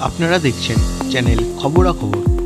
আপনারা দেখছেন চ্যানেল খবরাখবর।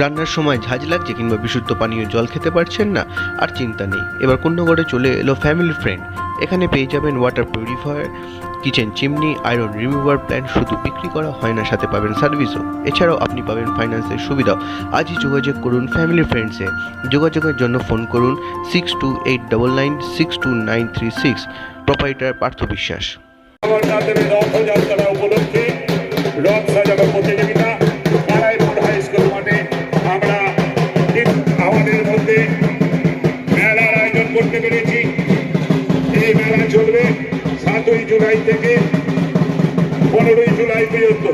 রান্নার সময় ঝাঁজ লাগছে কিংবা বিশুদ্ধ পানীয় জল খেতে পারছেন না, আর চিন্তা নেই। এবার কুন্নগড়ে চলে এলো ফ্যামিলি ফ্রেন্ড এখানে পেয়ে যাবেন water purifier kitchen chimney iron remover plan শুধু বিক্রি করা হয় না, সাথে পাবেন সার্ভিসও এছাড়াও আপনি পাবেন ফাইন্যান্সের সুবিধাও। আজই যোগাযোগ করুন ফ্যামিলি ফ্রেন্ডসে যোগাযোগের জন্য ফোন করুন six two eight double nine six two nine three six proprietor Partha Biswas. রথ সাজানো প্রতিযোগিতা করতে পেরেছি এই মেলা চলবে সাতই জুলাই থেকে পনেরোই জুলাই পর্যন্ত।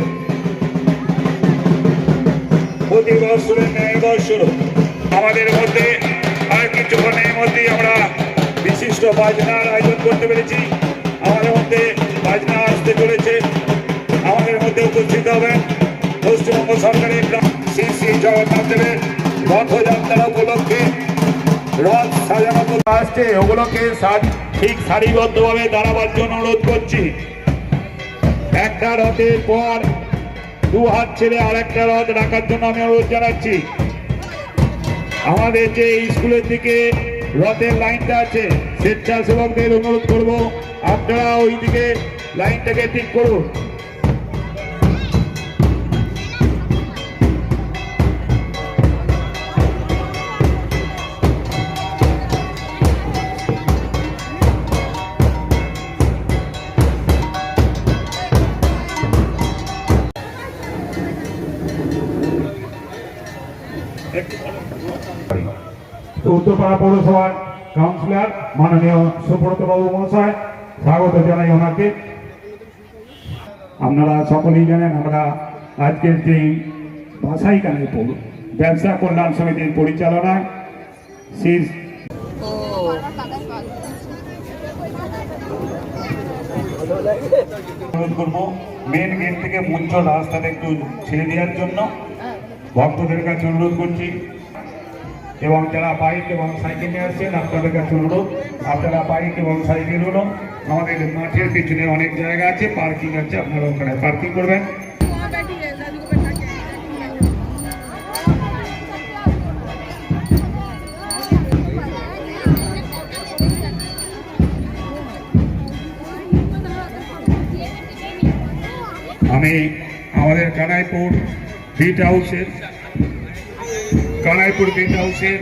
প্রতি বছরের ন্যায় বৎসর আমাদের মধ্যে আর কিছুক্ষণের মধ্যেই আমরা বিশিষ্ট বাজনার আয়োজন করতে পেরেছি। আমাদের মধ্যে বাজনা আসতে চলেছে। আমাদের মধ্যে উপস্থিত হবেন পশ্চিমবঙ্গ সরকারের শ্রী শ্রী জগন্নাথ দেবের রথযাত্রা উপলক্ষে রথ সাজানো আসছে। ওগুলোকে ঠিক সারিবদ্ধভাবে দাঁড়াবার জন্য অনুরোধ করছি। একটা রথের পর দু হাত ছেড়ে আর একটা রথ রাখার জন্য আমি অনুরোধ জানাচ্ছি। আমাদের যে স্কুলের দিকে রথের লাইনটা আছে, স্বেচ্ছাসেবকদের অনুরোধ করব, আপনারা ওই দিকে লাইনটাকে ঠিক করুন। উত্তরপাড়া পৌরসভার কাউন্সিলর মাননীয় সুব্রত বাবু মহাশয়, স্বাগত জানাই ওনাকে। আপনারা সকলেই জানেন, আমরা আজকের যে ভাষাই কানেপুর ব্যবসা কল্যাণ সমিতির পরিচালনায় শীর্ষ অনুরোধ করব মেন গেট থেকে মুঞ্চল রাস্তাটা একটু ছেড়ে দেওয়ার জন্য। ভক্তদের কাছে অনুরোধ করছি এবং যারা বাইক এবং সাইকেল নিয়ে আসছেন, আপনাদের কাছে অনুরোধ, আপনারা বাইক এবং সাইকেলগুলো আমাদের মাঠের পিছনে অনেক জায়গা আছে, পার্কিং আছে, আপনারা ওখানে পার্কিং করবেন। আমি আমাদের কানাইপুর বিট হাউসের কানাইপুর বিট হাউসের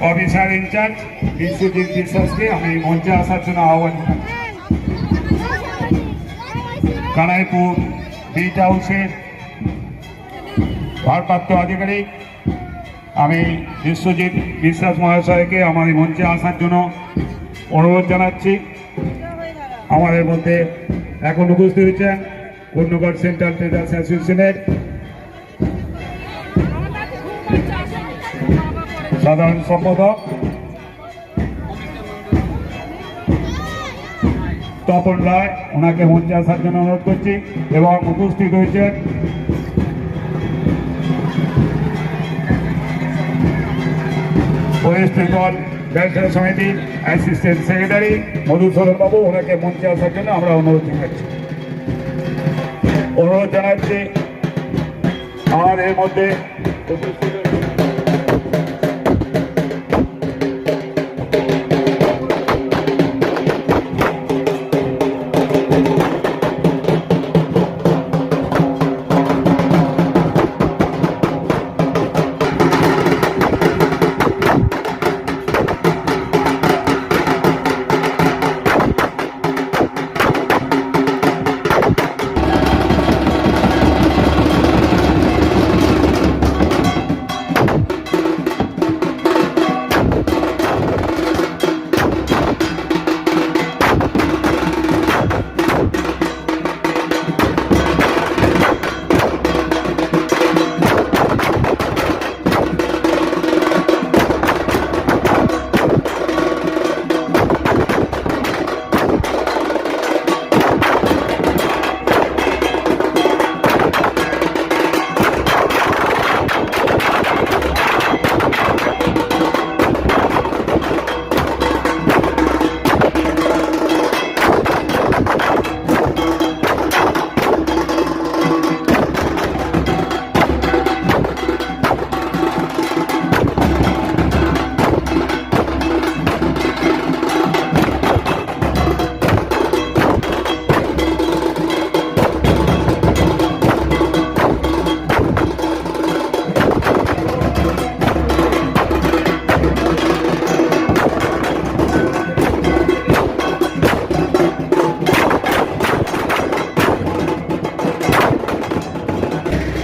অফিসার ইনচার্জ বিশ্বজিৎ বিশ্বাসকে আমি মঞ্চে আসার জন্য আহ্বান। কানাইপুর বিট হাউসের ভারপ্রাপ্ত আধিকারিক আমি বিশ্বজিৎ বিশ্বাস মহাশয়কে আমার মঞ্চে আসার জন্য অনুরোধ জানাচ্ছি আমাদের মধ্যে এখন উপস্থিত হয়েছেন কন্যগড় সেন্ট্রাল ট্রেডার্স অ্যাসোসিয়েশনের সাধারণ সম্পাদক। তপন রায়, ওনাকে মঞ্চে আসার জন্য অনুরোধ করছি এবং উপস্থিত হয়েছেন। ওয়েস্ট বেঙ্গল ব্যবসা সমিতির অ্যাসিস্ট্যান্ট সেক্রেটারি মধুসূদন বাবু, ওনাকে মঞ্চে আসার জন্য আমরা অনুরোধ জানাচ্ছি। অনুরোধ জানাচ্ছি। আমাদের মধ্যে উপস্থিত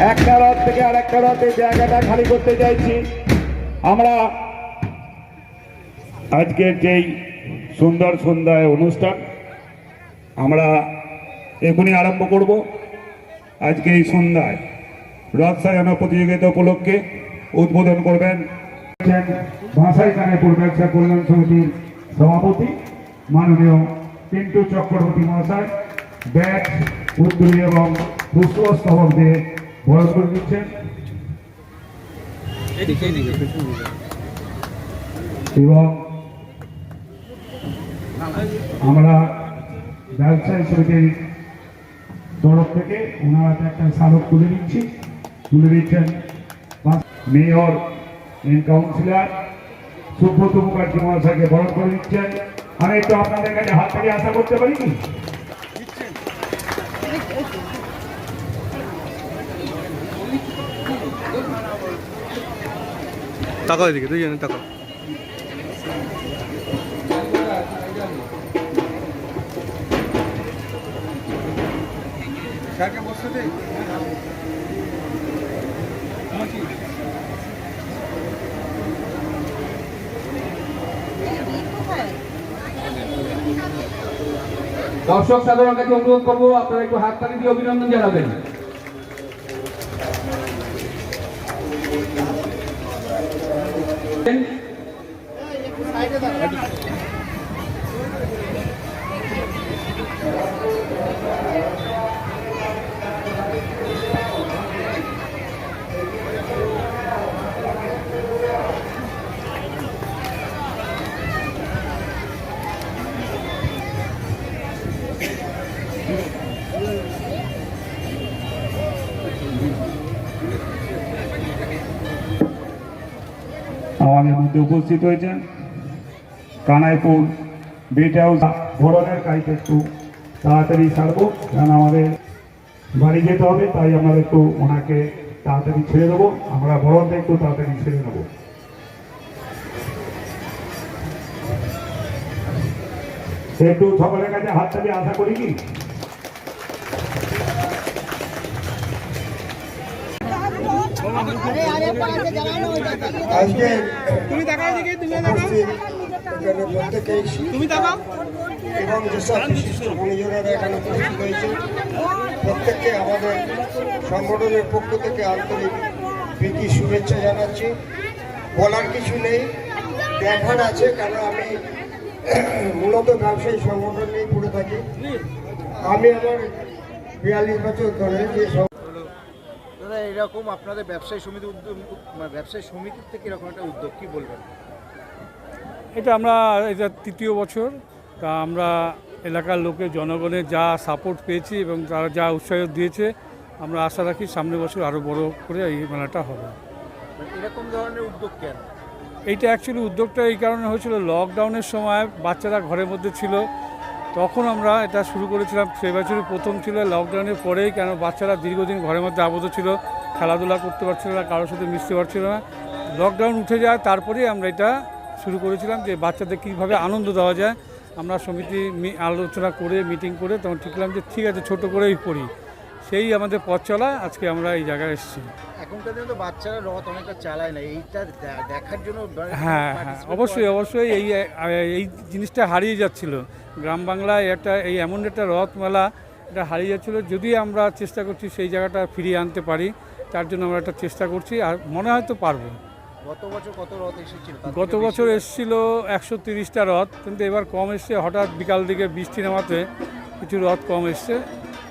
আর একটা রথের জায়গাটা খালি করতে চাইছি। আমরা আজকের যেই সুন্দর সন্ধ্যায় অনুষ্ঠান, আমরা এখনই আরম্ভ করব। আজকে এই সন্ধ্যায় রথ সাজানো প্রতিযোগিতা উপলক্ষে উদ্বোধন করবেন ভাষাই কানেপুর ব্যবসা কল্যাণ সমিতির সভাপতি, মাননীয় পিন্টু চক্রবর্তী মহাশয়, ব্যাট উদ্দুলি এবং পুষ্পস্তবক দিয়ে বরণ করে দিচ্ছেন। এবং আমরা ব্যবসায়ী সমিতির তরফ থেকে ওনারা একটা স্মারক তুলে দিচ্ছি। তুলে দিচ্ছেন mayor and councillor Subrata Mukherjee মহাশয়কে বরণ করে দিচ্ছেন। আমি একটু আপনাদের কাছে হাত থেকে আশা করতে পারি কি? তাকাও এদিকে দুইজনে তাকাও। দর্শক সাধারণ কাছে অনুরোধ করব আপনারা একটু হাততালি দিয়ে অভিনন্দন জানাবেন। আমাদের মধ্যে উপস্থিত হয়েছেন। কানাইপুর বিট হাউস ভোরনের কাজটা একটু তাড়াতাড়ি সারবো, কারণ আমাদের বাড়ি যেতে হবে, তাই আমরা একটু ওনাকে তাড়াতাড়ি ছেড়ে দেবো। আমরা বরণটা একটু তাড়াতাড়ি ছেড়ে নেব একটু সকলের কাছে হাততালি আশা করি কি? আজকে উপস্থিত এখানে প্রত্যেকেই এবং যেসব বিশিষ্ট গুণীজনেরা এখানে উপস্থিত হয়েছে প্রত্যেককে আমাদের সংগঠনের পক্ষ থেকে আন্তরিক প্রীতি শুভেচ্ছা জানাচ্ছি। বলার কিছু নেই দেখার আছে কারণ আমি মূলত ব্যবসায়ী সংগঠন নিয়ে পড়ে থাকি। আমি আমার বিয়াল্লিশ বছর ধরে যে দাদা এরকম আপনাদের ব্যবসায়ী সমিতি উদ্যোগ মানে ব্যবসায়ী সমিতির থেকে এরকম একটা উদ্যোগ কি বলবেন? এটা আমরা এটা তৃতীয় বছর। তা আমরা এলাকার লোকে জনগণের যা সাপোর্ট পেয়েছি এবং তারা যা উৎসাহ দিয়েছে আমরা আশা রাখি সামনের বছর আরও বড় করে এই মেলাটা হবে। মানে এরকম ধরনের উদ্যোগ কেন? এইটা অ্যাকচুয়ালি উদ্যোগটা এই কারণে হয়েছিল লকডাউনের সময় বাচ্চারা ঘরের মধ্যে ছিল তখন আমরা এটা শুরু করেছিলাম। সে বছরই প্রথম ছিল লকডাউনের পরেই কেন বাচ্চারা দীর্ঘদিন ঘরের মধ্যে আবদ্ধ ছিল খেলাধুলা করতে পারছিল না কারোর সাথে মিশতে পারছিল না। লকডাউন উঠে যায় তারপরেই আমরা এটা শুরু করেছিলাম যে বাচ্চাদের কীভাবে আনন্দ দেওয়া যায়। আমরা সমিতি আলোচনা করে মিটিং করে তখন ঠিক করলাম যে ঠিক আছে ছোট করেই করি সেই আমাদের পথ চলা আজকে আমরা এই জায়গায় এসেছি। এখনকার দিনে তো বাচ্চারা রথ অনেকটা চালায় না এইটা দেখার জন্য হ্যাঁ হ্যাঁ অবশ্যই অবশ্যই এই এই জিনিসটা হারিয়ে যাচ্ছিল। গ্রাম বাংলায় একটা এই এমন একটা রথ মেলা এটা হারিয়ে যাচ্ছিল যদি আমরা চেষ্টা করছি সেই জায়গাটা ফিরিয়ে আনতে পারি তার জন্য আমরা একটা চেষ্টা করছি আর মনে হয় তো পারব। গত বছর কত রথ এসেছিল? গত বছর এসেছিল একশো তিরিশটা রথ কিন্তু এবার কম এসছে হঠাৎ বিকাল দিকে বৃষ্টি নামাতে কিছু রথ কম এসছে।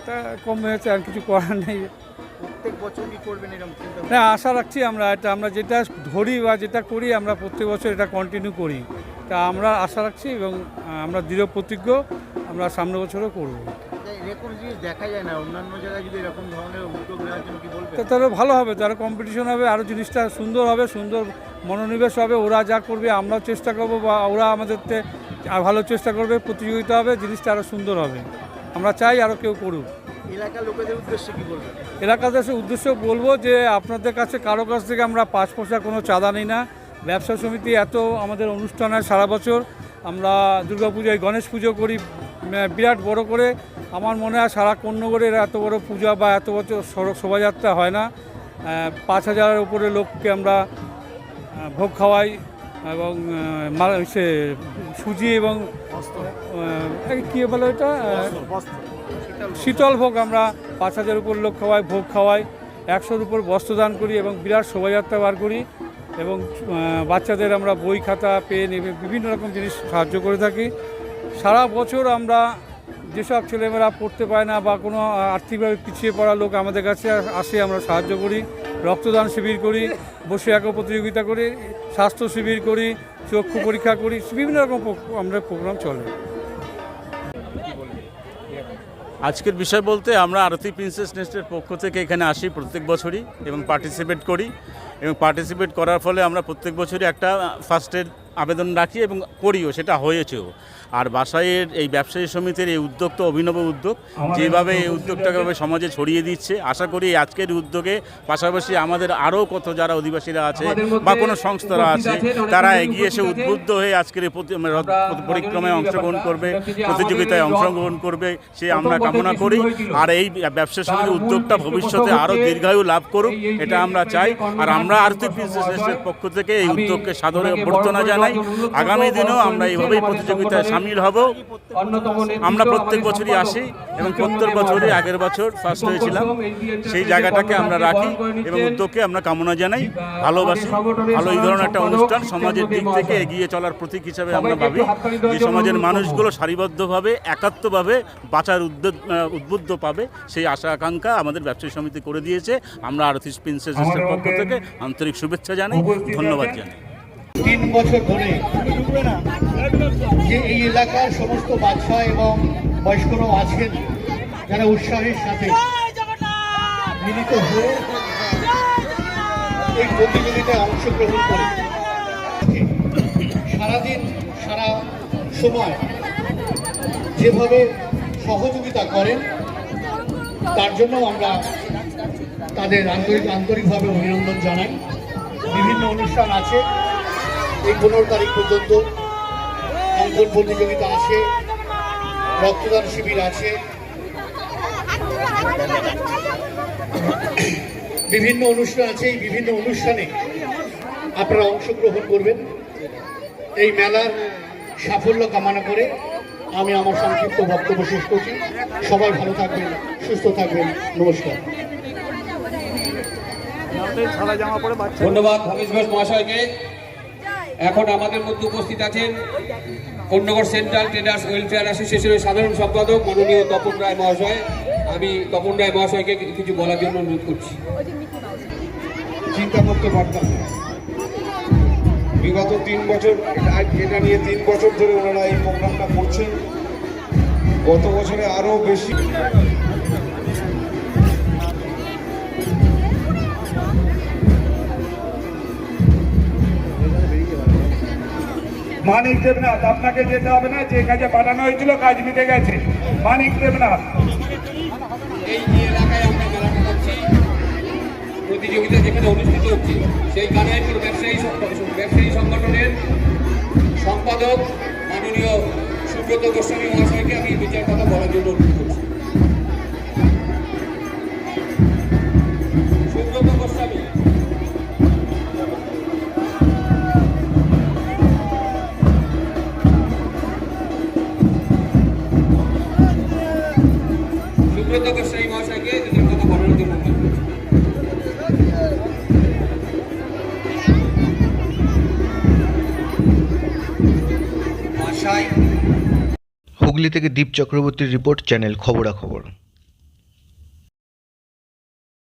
তা কম হয়েছে আর কিছু করার নেই। প্রত্যেক বছর কি করবেন এরকম আশা রাখছি আমরা এটা আমরা যেটা ধরি বা যেটা করি আমরা প্রত্যেক বছর এটা কন্টিনিউ করি। তা আমরা আশা রাখছি এবং আমরা দৃঢ় প্রতিজ্ঞ আমরা সামনের বছরও করব। এরকম জিনিস দেখা যায় না অন্যান্য জায়গায় যদি এরকম ধরনের উদ্যোগ নেওয়ার জন্য কি বলবেন? তা তাহলে ভালো হবে তারা কম্পিটিশন হবে আরও জিনিসটা সুন্দর হবে সুন্দর মনোনিবেশ হবে ওরা যা করবে আমরাও চেষ্টা করব বা ওরা আমাদেরতে আর ভালো চেষ্টা করবে প্রতিযোগিতা হবে জিনিসটা আরও সুন্দর হবে। আমরা চাই আরও কেউ করুক। এলাকার লোকেদের উদ্দেশ্যে কি এলাকাবাসীর উদ্দেশ্য বলব যে আপনাদের কাছে কারও কাছ থেকে আমরা পাঁচ পয়সা কোনো চাঁদা নিই না। ব্যবসা সমিতি এত আমাদের অনুষ্ঠান হয় সারা বছর। আমরা দুর্গাপূজায় গণেশ পুজো করি বিরাট বড় করে। আমার মনে হয় সারা কন্যগড়ের এত বড় পূজা বা এত বছর সড়ক শোভাযাত্রা হয় না। পাঁচ হাজারের উপরে লোককে আমরা ভোগ খাওয়াই এবং সে সুজি এবং কী বলে আহ, শীতল ভোগ আমরা পাঁচ হাজার উপর লোক খাওয়াই ভোগ খাওয়াই। একশোর উপর বস্ত্রদান করি এবং বিরাট শোভাযাত্রা বার করি। এবং বাচ্চাদের আমরা বই খাতা, পেন বিভিন্ন রকম জিনিস সাহায্য করে থাকি। সারা বছর আমরা যেসব ছেলেমেয়েরা পড়তে পায় না বা কোনো আর্থিকভাবে পিছিয়ে পড়া লোক আমাদের কাছে আসে, আমরা সাহায্য করি। রক্তদান শিবির করি, বসে আঁকো প্রতিযোগিতা করি, স্বাস্থ্য শিবির করি, চক্ষু পরীক্ষা করি, বিভিন্ন রকম আমরা প্রোগ্রাম চলে। আজকের বিষয় বলতে আমরা আরতি প্রিন্সেস নেস্টের পক্ষ থেকে এখানে আসি প্রত্যেক বছরই এবং পার্টিসিপেট করি। এবং পার্টিসিপেট করার ফলে আমরা প্রত্যেক বছরই একটা ফার্স্টের আবেদন রাখি এবং করিও সেটা হয়েছেও। আর বাসায়ের এই ব্যবসায়ী সমিতির এই উদ্যোগ তো অভিনব উদ্যোগ। যেভাবে এই উদ্যোগটাকে ভাবে সমাজে ছড়িয়ে দিচ্ছে আশা করি আজকের উদ্যোগে পাশাপাশি আমাদের আরও কত যারা অধিবাসীরা আছে বা কোনো সংস্থারা আছে তারা এগিয়ে এসে উদ্বুদ্ধ হয়ে আজকের এই পরিক্রমায় অংশগ্রহণ করবে প্রতিযোগিতায় অংশগ্রহণ করবে সে আমরা কামনা করি। আর এই ব্যবসা সমিতির উদ্যোগটা ভবিষ্যতে আরও দীর্ঘায়ু লাভ করুক এটা আমরা চাই। আর আমরা আর্থিক বিজনেসের পক্ষ থেকে এই উদ্যোগকে সাদরে অভ্যর্থনা জানাই। আগামী দিনেও আমরা এইভাবেই প্রতিযোগিতায় সামিল হব। আমরা প্রত্যেক বছরই আসি এবং প্রত্যেক বছরই আগের বছর ফার্স্ট হয়েছিলাম। সেই জায়গাটাকে আমরা রাখি এবং উদ্যোগকে আমরা কামনা জানাই। ভালোবাসি। ভালো এই ধরনের একটা অনুষ্ঠান সমাজের দিক থেকে এগিয়ে চলার প্রতীক হিসাবে আমরা ভাবি। যে সমাজের মানুষগুলো সারিবদ্ধভাবে একাত্মভাবে বাঁচার উদ্যোগ উদ্বুদ্ধ পাবে সেই আশা আকাঙ্ক্ষা আমাদের ব্যবসায়ী সমিতি করে দিয়েছে। আমরা আরতি প্রিন্সেসের পক্ষ থেকে আন্তরিক শুভেচ্ছা জানাই। ধন্যবাদ জানাই। তিন বছর ধরে যে এই এলাকার সমস্ত বাচ্চা এবং বয়স্করাও আছেন, যারা উৎসাহের সাথে মিলিত হয়ে এই প্রতিযোগিতায় অংশগ্রহণ করে। সারাদিন, সারা সময় যেভাবে সহযোগিতা করেন, তার জন্য আমরা তাদের আন্তরিক, আন্তরিকভাবে অভিনন্দন জানাই। বিভিন্ন অনুষ্ঠান আছে। এই পনেরো তারিখ পর্যন্ত অঙ্কন প্রতিযোগিতা আছে রক্তদান শিবির আছে। বিভিন্ন অনুষ্ঠান আছে, এই বিভিন্ন অনুষ্ঠানে আপনারা অংশগ্রহণ করবেন। এই মেলার সাফল্য কামনা করে আমি আমার সংক্ষিপ্ত বক্তব্য শেষ করছি। সবাই ভালো থাকবেন, সুস্থ থাকবেন। নমস্কার। ধন্যবাদ ভবেশ ঘোষ মহাশয়কে। এখন আমাদের মধ্যে উপস্থিত আছেন কন্যগর সেন্ট্রাল ট্রেডার্স ওয়েলফেয়ার অ্যাসোসিয়েশনের সাধারণ সম্পাদক মাননীয় তপন রায় মহাশয়। আমি তপন রায় মহাশয়কে কিছু বলার জন্য অনুরোধ করছি। চিন্তা করতে পারতাম বিগত তিন বছর, এটা নিয়ে তিন বছর ধরে ওনারা এই প্রোগ্রামটা করছেন। গত বছরে আরও বেশি মানিক দেবনাথ, আপনাকে যেতে হবে না, যে কাজে পাঠানো হয়েছিল কাজ মিটে গেছে। মানিক দেবনাথ। এই এলাকায় প্রতিযোগিতা যেখানে অনুষ্ঠিত হচ্ছে, সেই কানাইপুর ব্যবসায়ী ব্যবসায়ী সংগঠনের সম্পাদক মাননীয় সুব্রত গোস্বামী মহাশয়কে আমি বিচার কথা বলার জন্য অনুরোধ হুগলি থেকে দীপ চক্রবর্তীর রিপোর্ট চ্যানেল খবরাখবর।